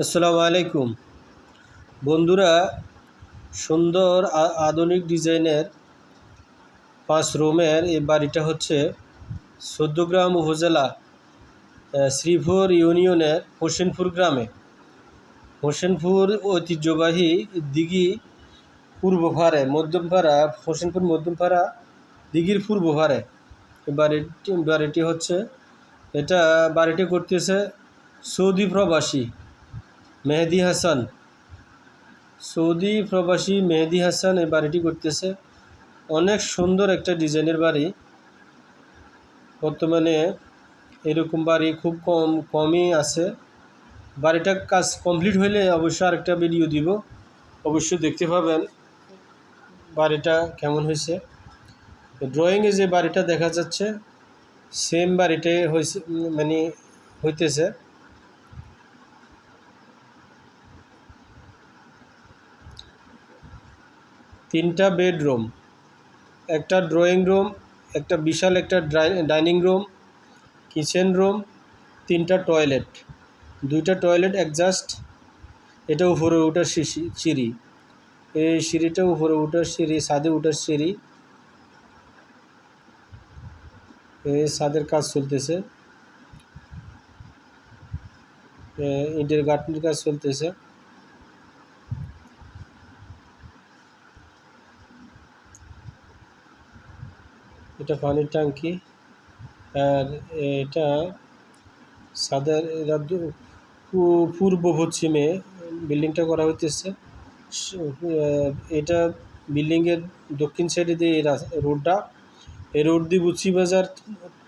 আসসালামু আলাইকুম। বন্ধুরা, সুন্দর আধুনিক ডিজাইনের পাঁচ রুমের এই বাড়িটা হচ্ছে চোদ্দগ্রাম উপজেলা শ্রীপুর ইউনিয়নের হোসেনপুর গ্রামে। হোসেনপুর ঐতিহ্যবাহী দিঘি পূর্বপাড়ে মধ্যমপাড়া, হোসেনপুর মধ্যমপাড়া, দিঘির এই বাড়িটি বাড়িটি হচ্ছে, এটা বাড়িটি করতেছে সৌদি প্রবাসী। মেহেদি হাসান। সৌদি প্রবাসী মেহেদি হাসান এই বাড়িটি করতেছে। অনেক সুন্দর একটা ডিজাইনের বাড়ি। বর্তমানে এরকম বাড়ি খুব কম, কমই আছে। বাড়িটা কাজ কমপ্লিট হইলে অবশ্যই আরেকটা ভিডিও দিব। অবশ্যই দেখতে পাবেন বাড়িটা কেমন হয়েছে। ড্রয়িংয়ে যে বাড়িটা দেখা যাচ্ছে সেম বাড়িটাই হয়েছে মানে হইতেছে। তিনটা বেডরুম, একটা ড্রয়িং রুম, একটা বিশাল একটা ডাইনিং রুম, কিচেন রুম, তিনটা টয়লেট। দুইটা টয়লেট অ্যাডজাস্ট এটা উপরে ওঠার সিঁড়ি। এই সিঁড়িটা উপরে ওঠার সিঁড়ি, ছাদে ওঠার সিঁড়ি। এই ছাদের কাজ চলতেছে। ইটের গাঁথনির কাজ চলতেছে। এটা পানির ট্যাঙ্কি আর এটা সাদের পু- পূর্ব পশ্চিমে বিল্ডিংটা করা হইতেছে। এটা বিল্ডিংয়ের দক্ষিণ সাইডে দিয়ে এই রোডটা। এই রোড দিয়ে বুচি বাজার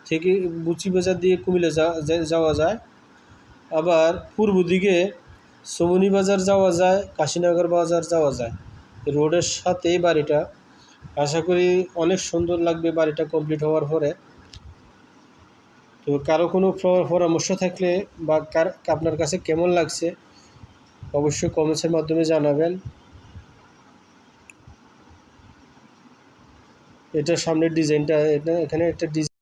থেকে বুচি বাজার দিয়ে যা- যাওয়া যায়। আবার পূর্ব দিকে সমনি বাজার যাওয়া যায়, কাশীনগর বাজার যাওয়া যায়। রোডের সাথে বাড়িটা আশা করি অনেক সুন্দর লাগবে বাড়িটা কমপ্লিট হওয়ার পরে। তো কারও কোনো পরামর্শ থাকলে বা কার আপনার কাছে কেমন লাগছে, অবশ্যই কমেন্টসের মাধ্যমে জানাবেন। এটা সামনের ডিজাইনটা এটা এখানে একটা ডিজাইন